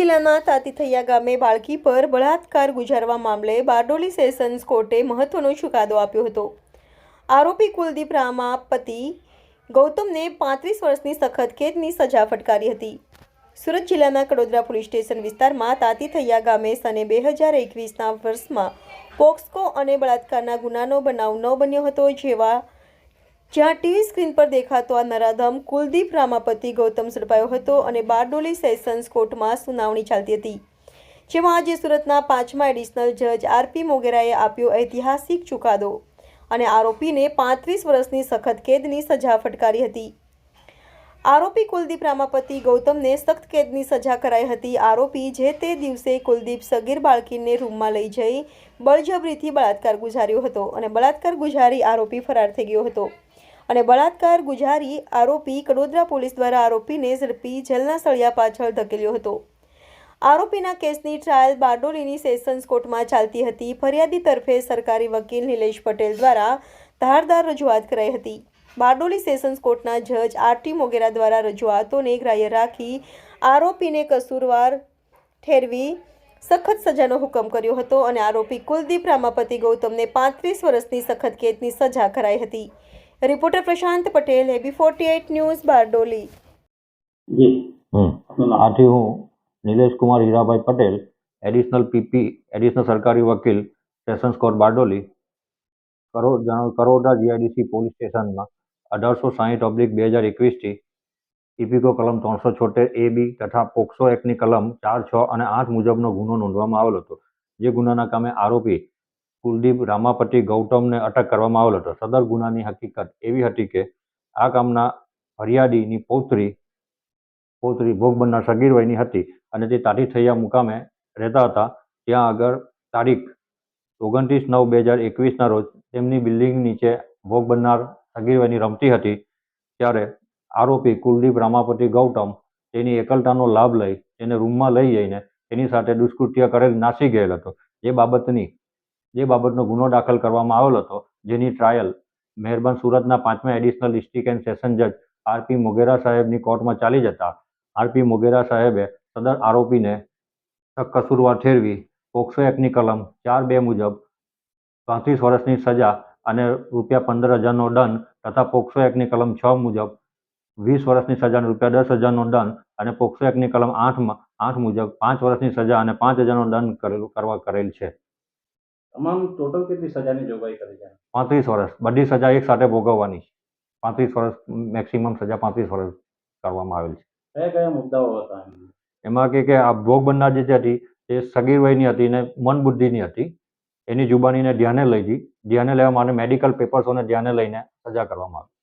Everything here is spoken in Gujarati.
જિલ્લાના તાતીથૈયા ગામે બાળકી પર બળાત્કાર ગુજારવા મામલે બારડોલી સેશન્સ કોર્ટે મહત્વનો ચુકાદો આપ્યો હતો. આરોપી કુલદીપ રામા પતિ ગૌતમને પાંત્રીસ વર્ષની સખત કેદની સજા ફટકારી હતી. સુરત જિલ્લાના કડોદરા પોલીસ સ્ટેશન વિસ્તારમાં તાતીથૈયા ગામે સને બે હજાર એકવીસના વર્ષમાં પોક્સકો અને બળાત્કારના ગુનાનો બનાવ ન બન્યો હતો, જેવા જ્યાં ટીવી સ્ક્રીન પર દેખાતો આ નરાધમ કુલદીપ રામાપતિ ગૌતમ ઝડપાયો હતો અને બારડોલી સેશન્સ કોર્ટમાં સુનાવણી ચાલતી હતી, જેમાં આજે સુરતના પાંચમા એડિશનલ જજ આરપી મોગેરાએ આપ્યો ઐતિહાસિક ચુકાદો અને આરોપીને પાંત્રીસ વર્ષની સખત કેદની સજા ફટકારી હતી. આરોપી કુલદીપ રામાપતિ ગૌતમને સખ્ત કેદની સજા કરાઈ હતી. આરોપી જે તે દિવસે કુલદીપ સગીર બાળકીને રૂમમાં લઈ જઈ બળજબરીથી બળાત્કાર ગુજાર્યો હતો અને બળાત્કાર ગુજારી આરોપી ફરાર થઈ ગયો હતો. અને બળાત્કાર ગુજારી આરોપી કડોદરા પોલીસ દ્વારા આરોપીને ઝડપી જેલના સળિયા પાછળ ધકેલ્યો હતો. આરોપીના કેસની ટ્રાયલ બારડોલીની સેશન્સ કોર્ટમાં ચાલતી હતી. ફરિયાદી તરફે સરકારી વકીલ નિલેશ પટેલ દ્વારા ધારદાર રજૂઆત કરાઈ હતી. બારડોલી સેશન્સ કોર્ટના જજ આરટી મોગેરા દ્વારા રજૂઆતોને ગ્રાહ્ય રાખી આરોપીને કસૂરવાર ઠેરવી સખત સજાનો હુકમ કર્યો હતો અને આરોપી કુલદીપ રામાપતિ ગૌતમને પાંત્રીસ વર્ષની સખત કેદની સજા કરાઈ હતી. Reporter Prashant Patel AB forty eight news Bardoli જી આથી હું Nilesh Kumar Hirabhai Patel additional PP additional સરકારી વકીલ સેશન્સ કોર્ટ બારડોલી કરોડ કરોડા જીઆઈડીસી પોલીસ સ્ટેશનમાં અઢારસો સાહીઠ ઓબ્લિક બે હજાર એકવીસથી ટીપીકો કલમ ત્રણસો છોતેર એ બી તથા પોક્સો એક્ટની કલમ ચાર છ અને આઠ મુજબનો ગુનો નોંધવામાં આવેલો હતો. જે ગુનાના કામે આરોપી કુલદીપ રામાપતિ ગૌતમને અટક કરવામાં આવેલો હતો. સદર ગુનાની હકીકત એવી હતી કે આ કામના ફરિયાદીની પૌત્રી પૌત્રી ભોગ બનનાર સગીર હતી અને તે તાટીથૈયા મુકામે રહેતા હતા. ત્યાં આગળ તારીખ ઓગણત્રીસ નવ બે હજાર એકવીસના રોજ તેમની બિલ્ડિંગ નીચે ભોગ બનનાર સગીરવયની રમતી હતી. ત્યારે આરોપી કુલદીપ રામાપતિ ગૌતમ તેની એકલતાનો લાભ લઈ તેને રૂમમાં લઈ જઈને તેની સાથે દુષ્કૃત્ય કરેલ નાસી ગયેલ હતો. જે બાબતની જે બાબતનો ગુનો દાખલ કરવામાં આવેલો હતો, જેની ટ્રાયલ મહેરબાન સુરતના પાંચમા એડિશનલ ડિસ્ટ્રિક્ટ એન્ડ સેશન જજ આરપી મોગેરા સાહેબની કોર્ટમાં ચાલી જતા આરપી મોગેરા સાહેબે સદર આરોપીને કસૂરવાર ઠેરવી, પોક્સો એક્ટની કલમ ચાર બે મુજબ પાંત્રીસ વર્ષની સજા અને રૂપિયા પંદર હજારનો દંડ તથા પોક્સો એક્ટની કલમ છ મુજબ વીસ વર્ષની સજા અને રૂપિયા દસ હજારનો દંડ અને પોક્સો એક્ટની કલમ આઠમાં, આઠ મુજબ પાંચ વર્ષની સજા અને પાંચ હજારનો દંડ કરવા કરેલ છે. તમામ ટોટલ કેટલી સજાની જોગવાઈ કરી છે? પાંત્રીસ વર્ષ. બધી સજા એક સાથે ભોગવવાની. છે પાંત્રીસ વર્ષ મેક્સિમમ સજા પાંત્રીસ વર્ષ કરવામાં આવેલ છે. કયા કયા મુદ્દાઓ હતા એમાં? કે કે આ ભોગ બનનાર જે હતી એ સગીર વયની હતી ને મન બુદ્ધિની હતી એની જુબાનીને ધ્યાને લઈ ધ્યાને લેવા માટે મેડિકલ પેપર્સોને ધ્યાને લઈને સજા કરવામાં આવી.